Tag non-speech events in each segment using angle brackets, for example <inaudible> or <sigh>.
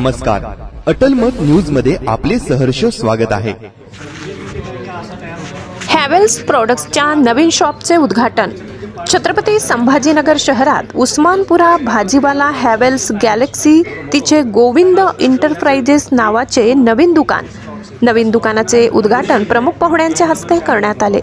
नमस्कार. अटल मत न्यूजमध्ये आपले सहर्ष स्वागत आहे. हॅवेल्स प्रोडक्ट्सच्या नवीन शॉपचे उद्घाटन. छत्रपती संभाजीनगर शहरात उस्मानपुरा भाजीवाला हॅवेल्स गॅलेक्सी तिचे गोविंद इंटरप्राइजेस नावाचे नवीन दुकान. नवीन दुकानाचे उद्घाटन प्रमुख पाहुण्यांच्या हस्ते करण्यात आले.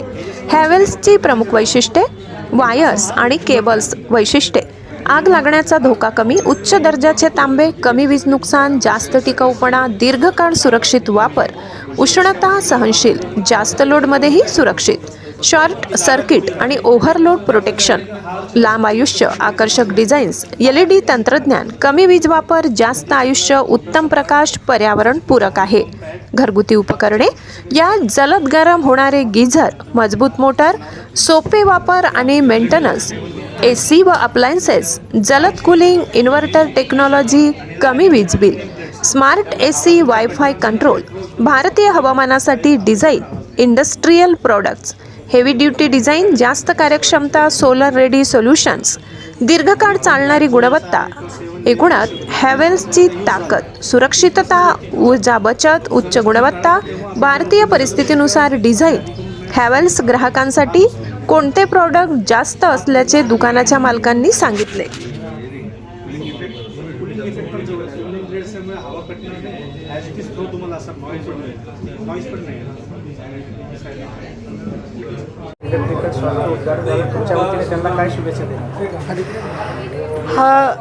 हॅवेल्सची प्रमुख वैशिष्ट्ये वायर्स आणि केबल्स वैशिष्ट्ये. आग लागण्याचा धोका कमी उच्च दर्जाचे तांबे कमी वीज नुकसान जास्त टिकाऊपणा दीर्घकाळ सुरक्षित वापर. उष्णता सहनशील जास्त लोडमध्येही सुरक्षित. शॉर्ट सर्किट आणि ओव्हरलोड प्रोटेक्शन. लांब आयुष्य आकर्षक डिझाईन्स एल ई डी तंत्रज्ञान कमी वीज वापर जास्त आयुष्य उत्तम प्रकाश पर्यावरण पूरक आहे. घरगुती उपकरणे या जलद गरम होणारे गिझर मजबूत मोटर सोपे वापर आणि मेंटेनन्स ए सी व अप्लायन्सेस जलद कुलिंग इन्व्हर्टर टेक्नॉलॉजी कमी वीज bill smart A C wifi control भारतीय हवामानासाठी design industrial products heavy duty design जास्त कार्यक्षमता सोलर रेडी सोल्युशन्स दीर्घकाळ चालणारी गुणवत्ता एकूणात हॅवेल्सची ताकद सुरक्षितता ऊर्जा बचत उच्च गुणवत्ता भारतीय परिस्थितीनुसार डिझाईन हॅवेल्स ग्राहकांसाठी कोणते प्रॉडक्ट जास्त असल्याचे दुकानाच्या मालकांनी सांगितले? हा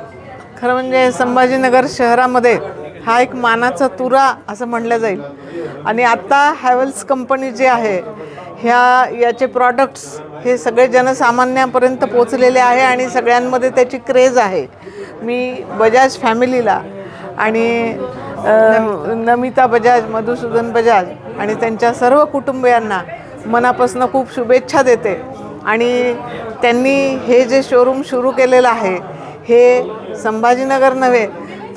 खरं म्हणजे संभाजीनगर शहरामध्ये हा एक मानाचा तुरा असं म्हणलं जाईल. आणि आत्ता हॅवल्स कंपनी जी आहे ह्या याचे प्रॉडक्ट्स हे सगळे जनसामान्यापर्यंत पोचलेले आहे आणि सगळ्यांमध्ये त्याची क्रेज आहे. मी बजाज फॅमिलीला आणि नमिता बजाज मधुसूदन बजाज आणि त्यांच्या सर्व कुटुंबियांना मनापासून खूप शुभेच्छा देते. आणि त्यांनी हे जे शोरूम सुरू केलेलं आहे हे संभाजीनगर नव्हे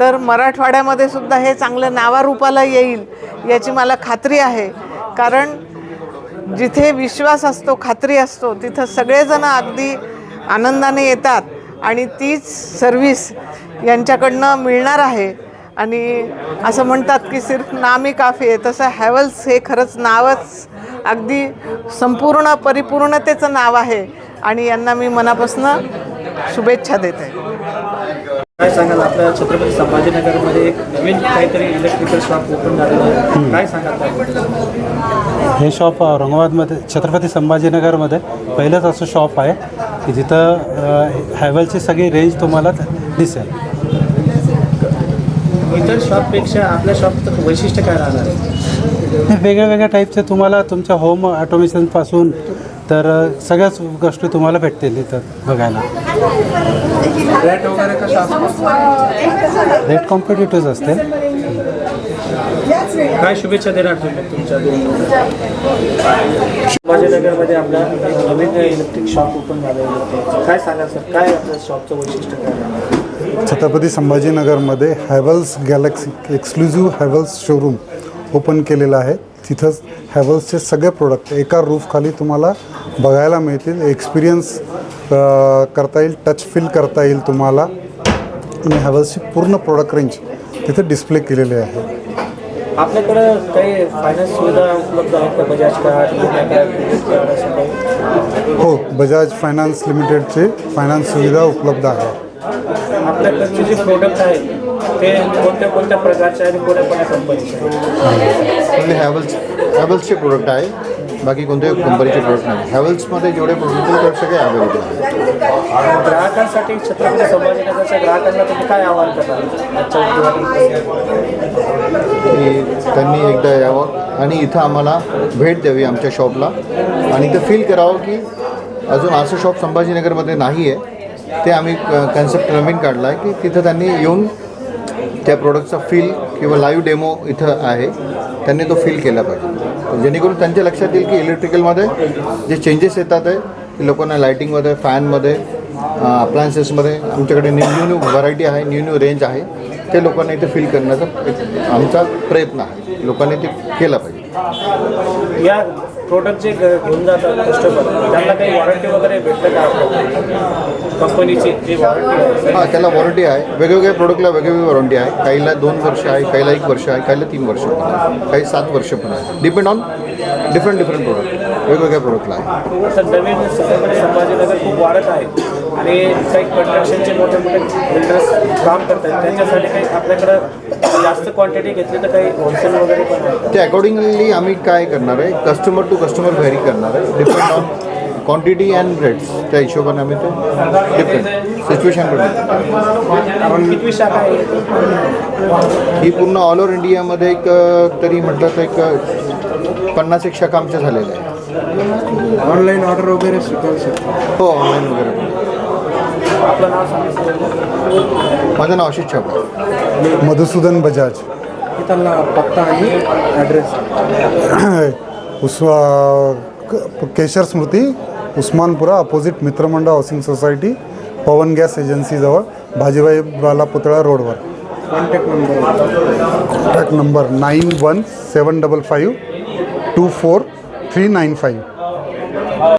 तर मराठवाड्यामध्ये सुद्धा हे चांगलं नावारूपाला येईल याची मला खात्री आहे. कारण जिथे विश्वास असतो खात्री असतो तिथं सगळेजण अगदी आनंदाने येतात आणि तीच सर्विस यांच्याकडनं मिळणार आहे. आणि असं म्हणतात की सिर्फ नामी काफी आहे तसं हॅवल्स हे खरंच नावच अगदी संपूर्ण परिपूर्णतेचं नाव आहे. आणि यांना मी मनापासून शुभेच्छा देते. काय सांगाल? आपल्या छत्रपती संभाजीनगरमध्ये एक नवीन काहीतरी इलेक्ट्रिकल शॉप ओपन झालेलं आहे. काय सांगाल त्याबद्दल? हे शॉप औरंगाबादमध्ये छत्रपती संभाजीनगरमध्ये पहिलंच असं शॉप आहे की जिथं हॅवलची सगळी रेंज तुम्हाला दिसेल. इतर शॉपपेक्षा आपल्या शॉपचं वैशिष्ट्य काय राहणार आहे? हे वेगळ्या वेगळ्या टाईपचे तुम्हाला तुमच्या होम ऑटोमेशनपासून तर सगळ्याच गोष्टी तुम्हाला भेटतील इथं बघायला. रेट वगैरे कसं असतं रेट कॉम्पिटेटिव्ह असतील काय शुभेच्छा देणार तुम्ही तुमच्या संभाजीनगरमध्ये आपल्या एक नवीन इलेक्ट्रिक शॉप ओपन झालेलं आहे. काय सांगाल सर काय आपल्या शॉपचं वैशिष्ट्य काय? Chhatrapati संभाजीनगरमध्ये Havells Galaxy exclusive Havells showroom open केलेलं आहे. तिथंच हॅवल्सचे सगळे प्रोडक्ट एका रूफखाली तुम्हाला बघायला मिळतील. एक्सपिरियन्स करता येईल टच फील करता येईल तुम्हाला. आणि हॅवल्सची पूर्ण प्रोडक्ट रेंज तिथे डिस्प्ले केलेली आहे. आपल्याकडं काही फायनान्स सुविधा उपलब्ध आहेत का? बजाज कार्ड हो बजाज फायनान्स लिमिटेडचे फायनान्स सुविधा उपलब्ध आहे. आपल्याकडचे जे प्रोडक्ट आहेत ते कोणत्या कोणत्या प्रकारचे आणि कोणत्या कोणत्या कंपनीचे आहेत? हॅवल्स हॅवल्सचे प्रोडक्ट आहे बाकी कोणत्याही कंपनीचे प्रोडक्ट नाही. हॅवल्समध्ये जेवढे प्रोडक्ट आहेत ते सगळे अवेलेबल आहे ग्राहकांसाठी छत्रपती संभाजीनगरच्या ग्राहकांना तुम्ही काय आवाहन करणार त्यांनी एकदा यावं आणि इथं आम्हाला भेट द्यावी आमच्या शॉपला आणि इथं फील करावं की अजून असं शॉप संभाजीनगरमध्ये नाही आहे ते आम्ही कन्सेप्ट नवीन काढला आहे की तिथं त्यांनी येऊन त्या प्रोडक्टचा फील किंवा लाईव्ह डेमो इथं आहे. त्यांनी तो फील केला पाहिजे. जेणेकरून त्यांच्या लक्षात येईल की इलेक्ट्रिकलमध्ये जे चेंजेस येतात आहे की लोकांना लायटिंगमध्ये फॅनमध्ये अप्लायन्सेसमध्ये आमच्याकडे न्यू न्यू न्यू व्हरायटी आहे न्यू न्यू रेंज आहे. ते लोकांना इथे फील करण्याचा एक आमचा प्रयत्न आहे. लोकांनी ते केला पाहिजे. या प्रोडक्ट जे घेऊन जातात कस्टमर त्यांना काही वॉरंटी वगैरे भेटतं का? कंपनीची जी वॉरंटी आहे. हां त्याला वॉरंटी आहे. वेगवेगळ्या प्रोडक्टला वेगवेगळी वॉरंटी आहे. काहीला दोन वर्ष आहे काहीला एक वर्ष आहे काहीला तीन वर्ष पण आहे. काही सात वर्ष पण आहे. Depend on different different product वेगवेगळ्या प्रोडक्टला आहे. आता नवीन संभाजीनगर खूप वाढत आहे. आणि काही कंस्ट्रक्शनचे मोठे मोठे बिल्डर्स काम करतात. त्यांच्यासाठी काही आपल्याकडं जास्त क्वांटिटी घेतली तर काही होलसेल वगैरे पण आहे. ते अकॉर्डिंगली आम्ही काय करणार आहे? कस्टमर टू कस्टमर व्हेरी करणार आहे. Depend on quantity and rates त्या हिशोबाने आम्ही ते डिपेंड सिच्युएशन आपण कितवी शाखा आहे? ही पूर्ण ऑल ओव्हर इंडियामध्ये एक अ, तरी म्हटलं तर एक अ, पन्नास एक शाखा आमच्या झालेल्या आहे ऑनलाईन ऑर्डर वगैरे स्वीकारू शकतो. हो ऑनलाईन वगैरे पण. आपलं नाव सांगितलं माझं नाव आशिष छापा. मधुसूदन बजाज. तिथला पत्ता आणि ॲड्रेस <clears throat> उस क- Keshar Smriti Usmanpura opposite Mitramandal housing society Pawan gas एजन्सीजवळ भाजीबाईवाला पुतळा रोडवर. Contact number contact number nine one seven double five two four three nine five.